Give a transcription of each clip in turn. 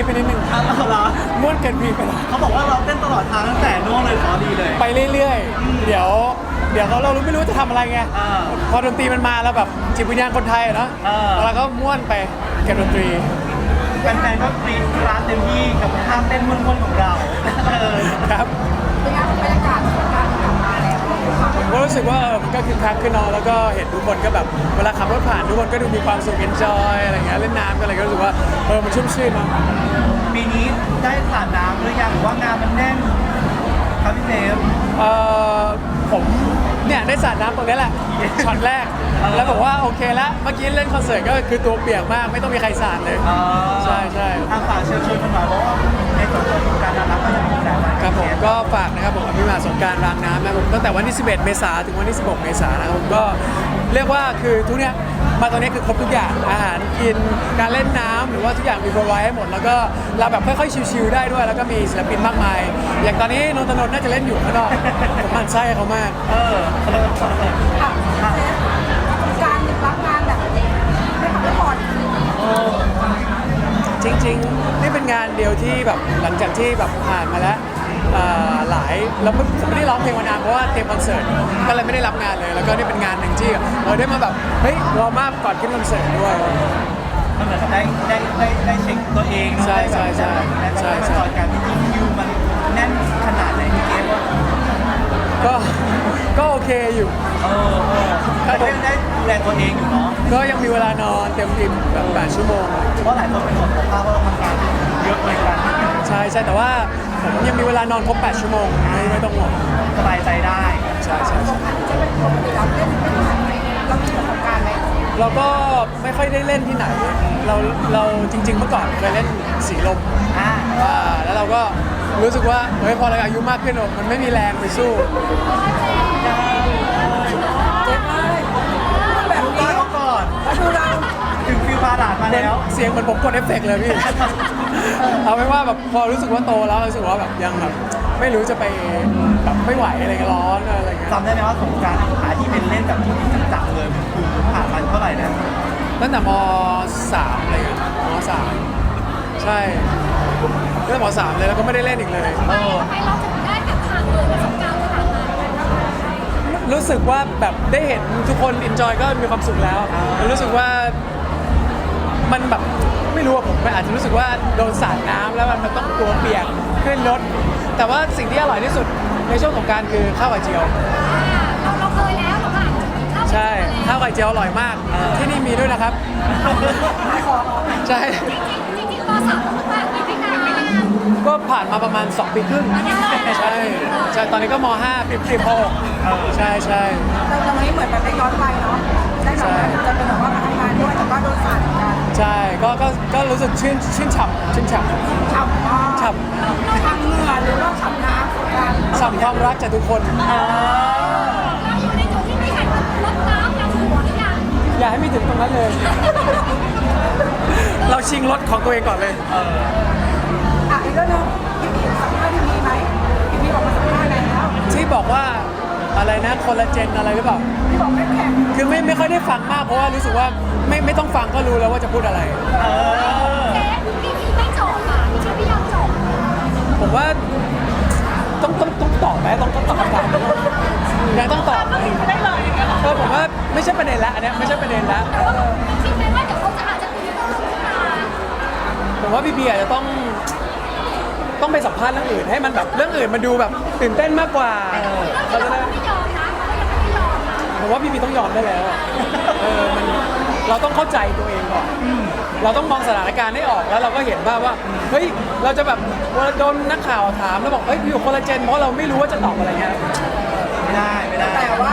พีคไปนิดนึงอ้าวเหรอม้วนเกินพีคไปหน่อยเขาบอกว่าเราเต้นตลอดทางตั้งแต่โน่นเลยขอดีเลย ไปเรื่อยๆ เดี๋ยว เดี๋ยวเขาเรารู้ไม่รู้จะทำอะไรไงอ่าพอดนตรีมันมาแล้วแบบจิตวิญญาณคนไทยอะเนาะเออแล้วก็ม้วนไปกับดนตรี แฟนๆก็กรี๊ดกราดเต็มที่กับท่าเต้นม่วนๆของเราเออครับเป็นไงบรรยากาศข รู้สึกว่าเออมันก็คึกคักขึ้นเนาะแล้วก็เห็นทุกคนก็แบบเวลาขับรถผ่านทุกคนก็ดูมีความสุขเอนจอยอะไรเงี้ยเล่นน้ำกันอะไรก็รู้สึกว่าเออมันชุ่มชื่นเนาะปีนี้ได้สาดน้ำหรือยังหรือว่างานมันแน่นครับพี่เซฟเออผมเนี่ยได้สาดน้ำตรงนี้แหละช็อตแรกเออแล้วบอกว่าโอเคแล้วเมื่อกี้เล่นคอนเสิร์ตก็คือตัวเปียกมากไม่ต้องมีใครสาดเลยใช่ใช่ทางฝากเชิญชวนกันหน่อยเพราะว่าในส่วนของการรับก็จะมีหลายวัน ครับผมก็ฝากนะครับผมอภิมาสงกรารรางน้ำนะครับผมตั้งแต่วันที่ 11 เมษายนถึงวันที่ 16 เมษายนนะครับผมก็เรียกว่าคือทุกเนี้ยมาตอนนี้คือครบทุกอย่างอาหารกินการเล่นน้ำหรือว่าทุกอย่างมีโปรไวให้หมด แล้วก็เราแบบค่อยๆชิลๆได้ด้วย แล้วก็มีศิลปินมากมาย อย่างตอนนี้นนทนนท์น่าจะเล่นอยู่ข้างนอกผมหมันไส้เขามาก เออเออเอออะเซฟการรับงานแบบไม่พักไม่ผ่อนเออจริงๆ นี่เป็นงานเดียวที่แบบหลังจากที่แบบผ่านมาแล้ว เอ่อหลายเราไม่ไม่ได้ร้องเพลงมานานเพราะว่าเตรียมคอนเสิร์ตก็เลยไม่ได้รับงานเลย แล้วก็นี่เป็นงานหนึ่งที่เราได้มาแบบเฮ้ยวอร์มอัพก่อนขึ้นคอนเสิร์ตด้วย มันเหมือนได้ได้ได้ได้เช็คตัวเองเนอะใช่ใช่ใช่ได้แบบใช่ได้ใช่มาจอยกันจริงๆคิวมันแน่นขนาดไหนพี่เกฟว่าก็ก็โอเคอยู่ เออเออแต่ก็ยังได้ดูแลตัวเองอยู่เนาะก็ยังมีเวลานอนเต็มอิ่มแบบ8ชั่วโมง เพราะหลายคนเป็นห่วงสุขภาพว่าเราทำงานเยอะเหมือนกัน ใช่ใช่แต่ว่า ผมยังมีเวลานอนครบ 8 ชั่วโมงไม่ไม่ต้องห่วงสบายใจได้ใช่ใช่ใช่จะเป็นปกติเราเล่นเป็นผ่านไหมเรามีประสบการณ์ไหมเราก็ไม่ค่อยได้เล่นที่ไหน เราเราจริง ๆ เมื่อก่อนเคยเล่นสีลมอ่าอ่าแล้วเราก็รู้สึกว่าเฮ้ยพอเราอายุมากขึ้นมันไม่มีแรงไปสู้เจ๊ไม่แบบดูนี้บ้านเขาก่อนแล้วดูเราถึงฟิลบาดาดมาแล้ว เสียงเหมือนผมกดเอฟเฟกต์เลยพี่ เอาไว้ว่าแบบพอรู้สึกว่าโตแล้วรู้สึกว่าแบบยังแบบไม่รู้จะไปแบบไม่ไหวอะไรเงี้ยร้อนอะไรเงี้ยจำได้ไหมว่าสงกรารหาที่เป็นเล่นแบบที่จริงจังเลยคือผ่านมันเท่าไหร่นะตั้งแต่มสามอะไรเงี้ยมสามใช่ตั้งแต่มสามเลยแล้วก็ไม่ได้เล่นอีกเลยเออ ทำไมเราถึงได้แบบผ่านเลยประสบการณ์ขนาดนั้นรู้สึกว่าแบบได้เห็นทุกคนอินจอยก็มีความสุขแล้ว รู้สึกว่า มันแบบไม่รู้อะผมอาจจะรู้สึกว่าโดนสาดน้ำแล้วมันมันต้องตัวเปียกขึ้นรถ แต่ว่าสิ่งที่อร่อยที่สุดในช่วงของกรารคือข้าวไข่เจียว เราเราเคยแล้วเราผ่านเราใช่ ข้าวไข่เจียวอร่อยมาก ที่นี่มีด้วยนะครับ ใช่ จริงๆจริงๆปสามเราผ่านมาไม่นานก็ผ่านมาประมาณ 2 ปีครึ่ง ใช่ใช่ตอนนี้ก็ม .5 ปีปีพหกใช่ใช่ เราจะไม่เหมือนแบบได้ย้อนไปเนาะ รู้สึกชื่นชื่นฉ่ำชื่นฉ่ำฉ่ำมากฉ่ทางเหงื่อหรือว่าฉ่ำน้ำของการำฉ่ำความรักจากทุกคน เราอยู่ในจุดที่มีการลดน้ำยังหัวหรือยังอย่าให้มีถึงตรงนั้นเลย เราชิงรถของตัวเองก่อนเลย อะอีกเรื่องหนึงพี่มีสัมภาษณ์พี่มีไหมพี่มีบอกมาสัมภาษณ์แล้วที่บอกว่า อะไรนะคนละเจนอะไรหรือเปล่าพี่บอกไม่แข็งคือไม่ไม่ค่อยได้ฟังมากเพราะว่ารู้สึกว่าไม่ไม่ต้องฟังก็รู้แล้วว่าจะพูดอะไร เออ เจ๊พี่พี่ไม่จบอะพี่พี่ยังจบผมว่าต้องต้องต้องตอบไหมต้องต้องตอบคำถามยังต้องตอบไหมได้เลยอย่างเงี้ยหรอเออผมว่าไม่ใช่ประเด็นละอันเนี้ยไม่ใช่ประเด็นละ คิดไหมว่าเดี๋ยวเขาจะอาจจะมีเรื่องขึ้นมา ผมว่าพี่บีอาจจะต้อง ต้องไปสัมภาษณ์เรื่องอื่นให้มันแบบเรื่องอื่นมันดูแบบตื่นเต้นมากกว่าเขาเขาจะจะได้ไม่ยอมนะเขายังไม่ยอมนะผมว่าพี่บีต้องยอมได้แล้วอะเออมันเราต้องเข้าใจตัวเองก่อนเราต้องมองสถานการณ์ให้ออกแล้วเราก็เห็นว่าว่าเฮ้ยเราจะแบบเวลาโดนนักข่าวถามแล้วบอกเฮ้ยอยู่คนละเจนเพราะเราไม่รู้ว่าจะตอบอะไรเงี้ยไม่ได้ไม่ได้ แต่ว่า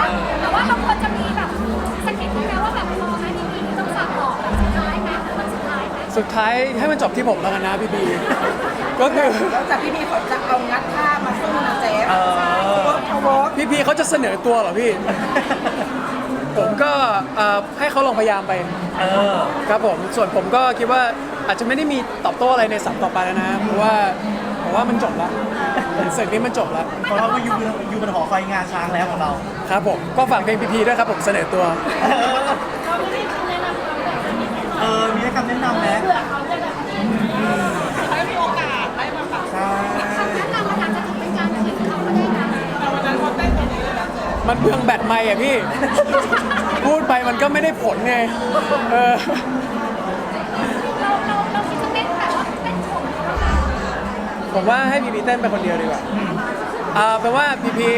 สุดท้ายไหมสุดท้ายให้มันจบที่ผมแล้วกันนะพี่บี ก็คือแล้วจากพี่มีเขาจะเอางัดท่ามาสู้นะเจ๊เออเวิร์กพาวเวิร์กพี่พีเขาจะเสนอตัวเหรอพี่ ผมก็เอ่อให้เขาลองพยายามไป เออ ครับผม ส่วนผมก็คิดว่าอาจจะไม่ได้มีตอบโต้อะไรในสัปต่อไปแล้วนะ เพราะว่าผมว่ามันจบแล้วศึกนี้มันจบแล้ว ของเราก็อยู่อยู่บนหอคอยงาช้างแล้วของเรา ครับผม ก็ฝากเพลงพีพีด้วยครับผมเสนอตัวเราไม่ได้คำแนะนำเขาแบบเออ มีให้คำแนะนำไหม เผื่อเขาจะแบบให้ มันเบืองแบตไม่อะพี่ พูดไปมันก็ไม่ได้ผลไง เออ เราเราเราคิดจะเต้นแบบว่าเต้นโชว์เหมือนเขาไหมผมว่าให้พีพีเต้นไปคนเดียวดีกว่าอ่าแปลว่าพีพี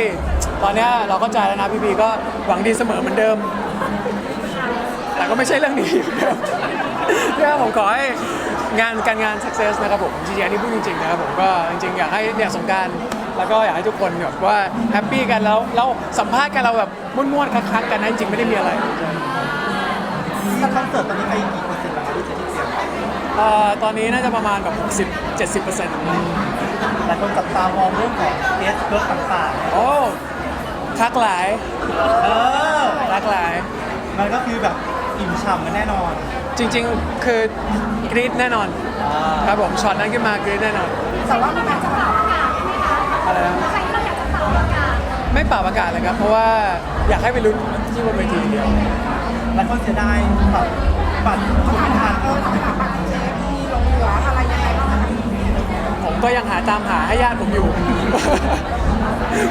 ตอนเนี้ยเราเข้าใจแล้วนะพีพีก็หวังดีเสมอเหมือนเดิม แต่ก็ไม่ใช่เรื่องนี้เหมือนเดิมเนี่ยผมขอให้งานการงาน success นะครับผมจริงๆอันนี้พูดจริงๆนะครับผมก็จริงๆอยากให้เนี่ยสงกราร แล้วก็อยากให้ทุกคนแบบว่าแฮปปี้กันแล้วแล้วสัมภาษณ์กันเราแบบม้วนๆคักๆกันนะจริงๆไม่ได้มีอะไรถ้าคอนเสิร์ตตอนนี้ไปกี่เปอร์เซ็นต์แล้วครับพี่เจที่เตรียมไว้เอ่อตอนนี้น่าจะประมาณแบบ60 70เปอร์เซ็นต์หลายคนจับตามองเรื่องของเอสเบิร์กต่างโอ้คักหลายๆ เออ คักหลาย มันก็คือแบบอิ่มฉ่ำกันแน่นอนจริงๆคือกรี๊ดแน่นอนครับผมช็อตนั้นขึ้นมากรี๊ดแน่นอนแต่ว่ามีการจะจะเป่าอากาศใช่ไหมคะ อะไรนะใครที่เราอยากจะเป่าอากาศไม่เป่าประกาศเลยครับ เพราะว่าอยากให้ไปลุ้นที่บนเวทีเดียวหลายคนเสียดายแบบบัตรทุกถามทัหานเออถามหาบัตรเชฟมีหลงเหลืออะไรยังไงบ้างไหมผมก็ยังหาตามหาให้ญาติผมอยู่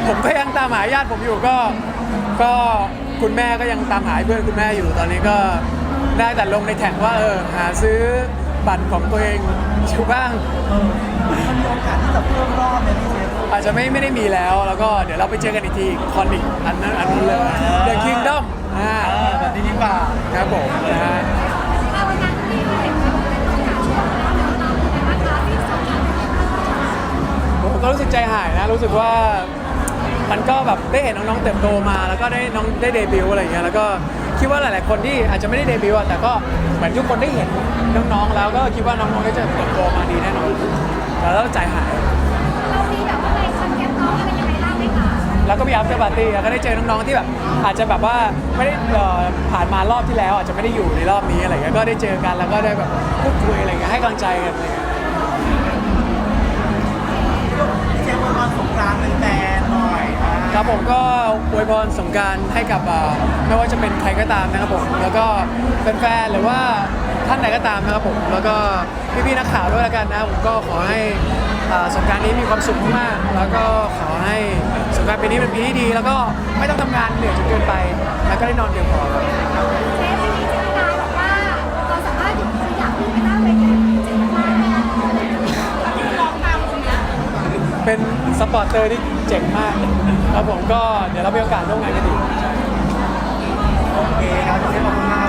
ผมก็ยังตามหาญาติผมอยู่ก็ ก็คุณแม่ก็ยังตามหาเพื่อนคุณแม่อยู่ตอนนี้ก็ได้แต่ลงในแท็กว่าเออหาซื้อบัตรของตัวเองอยู่บ้างเออมันมีโอกาสที่จะเพิ่มรอบไหมพี่เจ อาจจะไม่ไม่ได้มีแล้ว แล้วก็เดี๋ยวเราไปเจอกันอีกทีคอนอีกอันนั้นอันนู้นเลย The Kingdom อ่าเออแบบนี้ดีกว่าครับผมนะฮะเอาวันนั้นที่เห็นเป็นประกาศช่วงแล้วเดี๋ยวเราเป็นนะคะที่สองกันผมก็รู้สึกใจหายนะ รู้สึกว่ามันก็แบบได้เห็นน้องๆเติบโตมา แล้วก็ได้น้องได้เดบิวต์อะไรอย่างเงี้ยแล้วก็คิดว่าหลายๆคนที่อาจจะไม่ได้เดบิวต์อะแต่ก็เหมือนทุกคนได้เห็นน้องๆแล้วก็คิดว่าน้องๆก็จะเติบโตมาดีแน่นอนแล้วก็ใจหาย แล้วก็มี after party แล้วก็ได้เจอน้องๆที่แบบอาจจะแบบว่าไม่ได้เอ่อผ่านมารอบที่แล้ว อาจจะไม่ได้อยู่ในรอบนี้อะไรเงี้ยก็ได้เจอกันแล้วก็ได้แบบพูดคุยอะไรเงี้ยให้กำลังใจกันอะไรเงี้ยพี่เจวันวันสงกรานต์เป็นแฟนหน่อยนะครับผมก็อวยพรสงกรารให้กับอ่าไม่ว่าจะเป็นใครก็ตามนะครับผมแล้วก็แฟนๆหรือว่าท่านไหนก็ตามนะครับผมแล้วก็พี่ๆนักข่าวด้วยแล้วกันนะครับผมก็ขอให้ สงกรารนี้มีความสุขมากแล้วก็ขอให้สงกรารปีนี้เป็นปีที่ดี แล้วก็ไม่ต้องทำงานเหนื่อยจนเกินไป แล้วก็ได้นอนเพียงพอเทีนี่เจมินาบอกว่าเราสามารถอยู่ยามที่ไม่น่าเวทีจริงมากลองตามคนนี้เป็นสปอร์ตเตอร์ที่เจ๋งมากครับผมก็เดี๋ยวเราไปโอกาสร่วมงานกันดีโอเคครับขอบคุณมาก